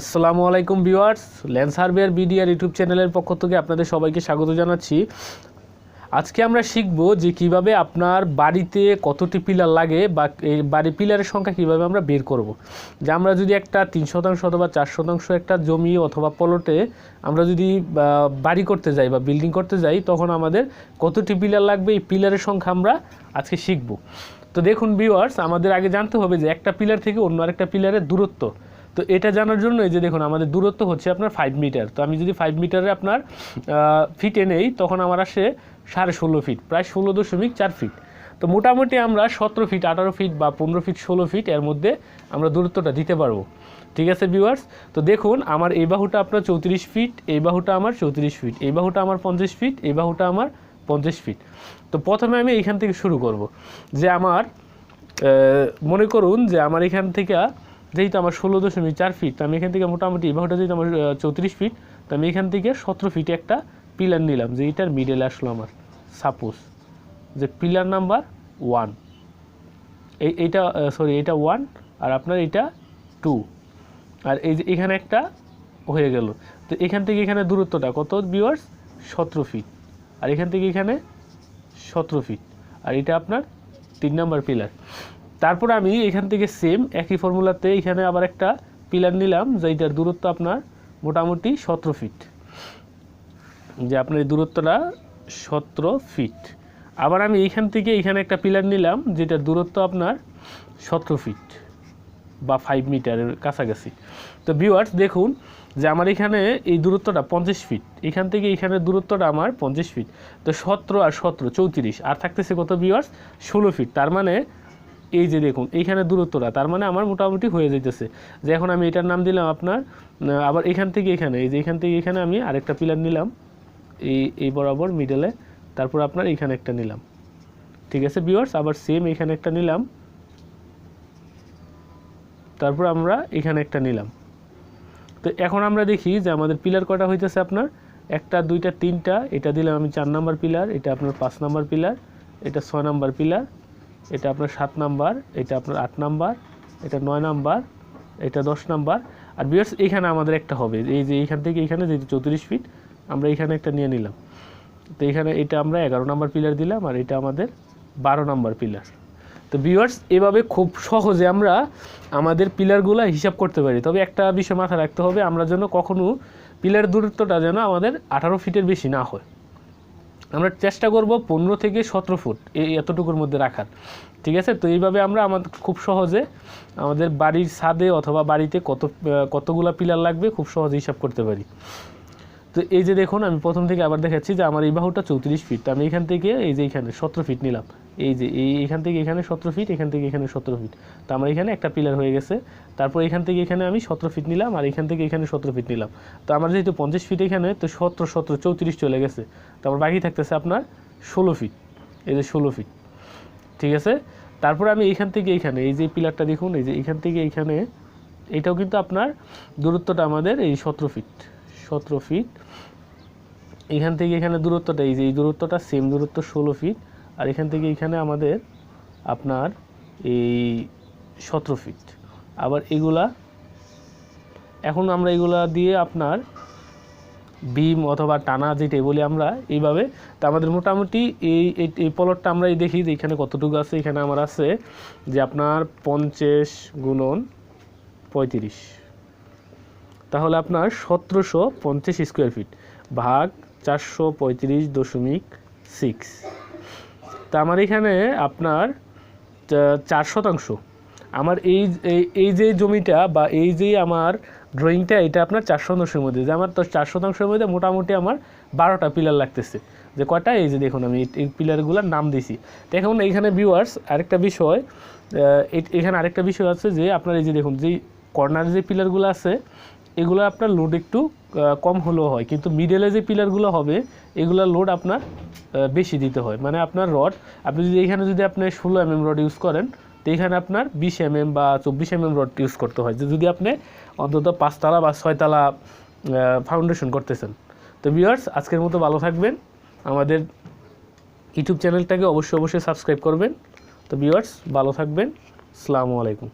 আসসালামু আলাইকুম ভিউয়ার্স ল্যান্স হারবেয়ার বিডিআর ইউটিউব চ্যানেলের পক্ষ থেকে আপনাদের সবাইকে স্বাগত জানাচ্ছি আজকে আমরা শিখব যে কীভাবে আপনার বাড়িতে কতটি পিলার লাগে বা এই বাড়ি পিলারের সংখ্যা কীভাবে আমরা বের করব। যে আমরা যদি একটা তিন শতাংশ অথবা চার শতাংশ একটা জমি অথবা পলটে আমরা যদি বাড়ি করতে যাই বা বিল্ডিং করতে যাই, তখন আমাদের কতটি পিলার লাগবে, এই পিলারের সংখ্যা আমরা আজকে শিখব তো দেখুন ভিউয়ার্স, আমাদের আগে জানতে হবে যে একটা পিলার থেকে অন্য আরেকটা পিলারের দূরত্ব তো এটা জানার জন্য এই যে দেখুন, আমাদের দূরত্ব হচ্ছে আপনার ফাইভ মিটার তো আমি যদি ফাইভ মিটারে আপনার ফিটে নেই, তখন আমার আসে সাড়ে ষোলো ফিট প্রায় ষোলো দশমিক চার ফিট তো মোটামুটি আমরা সতেরো ফিট আঠারো ফিট বা পনেরো ফিট ষোলো ফিট এর মধ্যে আমরা দূরত্বটা দিতে পারব। ঠিক আছে ভিউয়ার্স তো দেখুন, আমার এই বাহুটা আপনার চৌত্রিশ ফিট এই বাহুটা আমার চৌত্রিশ ফিট এই বাহুটা আমার পঞ্চাশ ফিট এই বাহুটা আমার পঞ্চাশ ফিট তো প্রথমে আমি এইখান থেকে শুরু করব। যে আমার মনে করুন যে আমার এখান থেকে যেহেতু আমার ষোলো দশমিক চার ফিট তো আমি এখান থেকে মোটামুটি বাহুটা যেহেতু আমার চৌত্রিশ ফিট তো আমি এখান থেকে সতেরো ফিটে একটা পিলার নিলাম, যে এটার মিডলে আসলো আমার। সাপোজ যে পিলার নাম্বার ওয়ান এই, এইটা সরি এটা ওয়ান আর আপনার এটা টু আর এই যে এখানে একটা হয়ে গেল। তো এখান থেকে এখানে দূরত্বটা কত বিওয়ার্স সতেরো ফিট আর এখান থেকে এখানে সতেরো ফিট আর এটা আপনার তিন নাম্বার পিলার তারপর আমি এখান থেকে সেম একই ফর্মুলাতে এখানে আবার একটা পিলার নিলাম যেটার দূরত্ব আপনার মোটামুটি সতেরো ফিট যে আপনার এই দূরত্বটা সতেরো ফিট আবার আমি এইখান থেকে এখানে একটা পিলার নিলাম, যেটার দূরত্ব আপনার সতেরো ফিট বা ফাইভ মিটারের কাছাকাছি। তো ভিউয়ার্স দেখুন যে আমার এখানে এই দূরত্বটা পঞ্চাশ ফিট এখান থেকে এখানের দূরত্বটা আমার পঞ্চাশ ফিট তো সতেরো আর সতেরো, চৌত্রিশ। আর থাকতেছে কত ভিউয়ার্স ষোলো ফিট তার মানে এই যে দেখুন, এইখানে দূরত্বটা, তার মানে আমার মোটামুটি হয়ে যাইতেছে। যে এখন আমি এটার নাম দিলাম আপনার আবার এখান থেকে এখানে, এই যে এখান থেকে এখানে আমি আরেকটা পিলার নিলাম, এই এই বরাবর মিডলে তারপর আপনার এখানে একটা নিলাম। ঠিক আছে ভিউয়ার্স আবার সেম এখানে একটা নিলাম। তারপর আমরা এখানে একটা নিলাম। তো এখন আমরা দেখি যে আমাদের পিলার কটা হইতেছে আপনার? একটা, দুইটা, তিনটা, এটা দিলাম আমি চার নাম্বার পিলার, এটা আপনার পাঁচ নাম্বার পিলার, এটা ছয় নাম্বার পিলার এটা আপনার সাত নাম্বার, এটা আপনার আট নাম্বার, এটা নয় নাম্বার, এটা দশ নাম্বার। আর বিয়ার্স এখানে আমাদের একটা হবে। এই যে এইখান থেকে এখানে যেহেতু চৌত্রিশ ফিট আমরা এখানে একটা নিয়ে নিলাম। তো এখানে এটা আমরা এগারো নাম্বার পিলার দিলাম আর এটা আমাদের বারো নাম্বার পিলার তো ভিউয়ার্স এভাবে খুব সহজে আমরা আমাদের পিলারগুলো হিসাব করতে পারি। তবে একটা বিষয় মাথায় রাখতে হবে, আমরা যেন কখনো পিলার দূরত্বটা যেন আমাদের আঠারো ফিটের বেশি না হয়। আমরা চেষ্টা করব পনেরো থেকে সতেরো ফুট এই এতটুকুর মধ্যে রাখার। ঠিক আছে? তো এইভাবে আমরা আমাদের খুব সহজে আমাদের বাড়ির ছাদে অথবা বাড়িতে কত কতগুলো পিলার লাগবে খুব সহজে হিসাব করতে পারি। তো এই যে দেখুন, আমি প্রথম থেকে আবার দেখাচ্ছি যে আমার এই বাহুটা চৌত্রিশ ফিট আমি এখান থেকে এই যে এখানে সতেরো ফিট নিলাম। এই যে এই এখান থেকে এখানে সতেরো ফিট এখান থেকে এখানে সতেরো ফিট তো আমার এখানে একটা পিলার হয়ে গেছে। তারপর এখান থেকে এখানে আমি সতেরো ফিট নিলাম আর এখান থেকে এখানে সতেরো ফিট নিলাম। তো আমার যেহেতু পঞ্চাশ ফিট এখানে, তো সতেরো সতেরো, চৌত্রিশ চলে গেছে। তো আমার বাকি থাকতেছে আপনার ষোলো ফিট এই যে ষোলো ফিট ঠিক আছে? তারপর আমি এইখান থেকে এইখানে এই যে পিলারটা দেখুন, এই যে এইখান থেকে এইখানে এটাও কিন্তু আপনার দূরত্বটা আমাদের এই সতেরো ফিট সতেরো ফিট এখান থেকে এখানে দূরত্বটা এই যে, এই দূরত্বটা সেম দূরত্ব ষোলো ফিট আর এখান থেকে এখানে আমাদের আপনার এই সতেরো ফিট আবার এগুলা, এখন আমরা এগুলা দিয়ে আপনার বিম অথবা টানা যেটাই বলি আমরা, এইভাবে। তো আমাদের মোটামুটি এই, এই- পলটটা আমরা এই দেখি যে এখানে কতটুকু আছে, এখানে আমার আছে যে আপনার পঞ্চাশ গুণন পঁয়ত্রিশ। তাহলে আপনার সতেরোশো পঞ্চাশ স্কোয়ার ফিট ভাগ চারশো পঁয়ত্রিশ দশমিক সিক্স তা আমার এখানে আপনার চার শতাংশ। আমার এই, এই- যে জমিটা বা এই যে আমার ড্রয়িংটা এটা আপনার চার শতাংশের মধ্যে। যে আমার তো চার শতাংশের মধ্যে মোটামুটি আমার বারোটা পিলার লাগতেছে। যে কটা এই যে দেখুন, আমি এই- পিলারগুলোর নাম দিছি। তো এখন এইখানে ভিউয়ার্স আরেকটা বিষয় এখানে আরেকটা বিষয় আছে যে, আপনার এই যে দেখুন যে কর্নারে যে পিলারগুলো আছে এগুলো আপনার লোড একটু কম হলেও হয়। কিন্তু মিডলে যে পিলারগুলো হবে এগুলোর লোড আপনার বেশি দিতে হয়। মানে আপনার রড আপনি যদি এখানে যদি আপনি ষোলো এমএম রড ইউজ করেন, তো এখানে আপনার বিশ এমএম বা চব্বিশ এমএম রড ইউজ করতে হয়। যদি আপনি অন্তত পাঁচতলা বা ছয়তলা ফাউন্ডেশন করতেছেন। তো ভিউয়ার্স আজকের মতো ভালো থাকবেন। আমাদের ইউটিউব চ্যানেলটাকে অবশ্যই অবশ্যই সাবস্ক্রাইব করবেন। তো ভিউয়ার্স ভালো থাকবেন। আসসালামু আলাইকুম।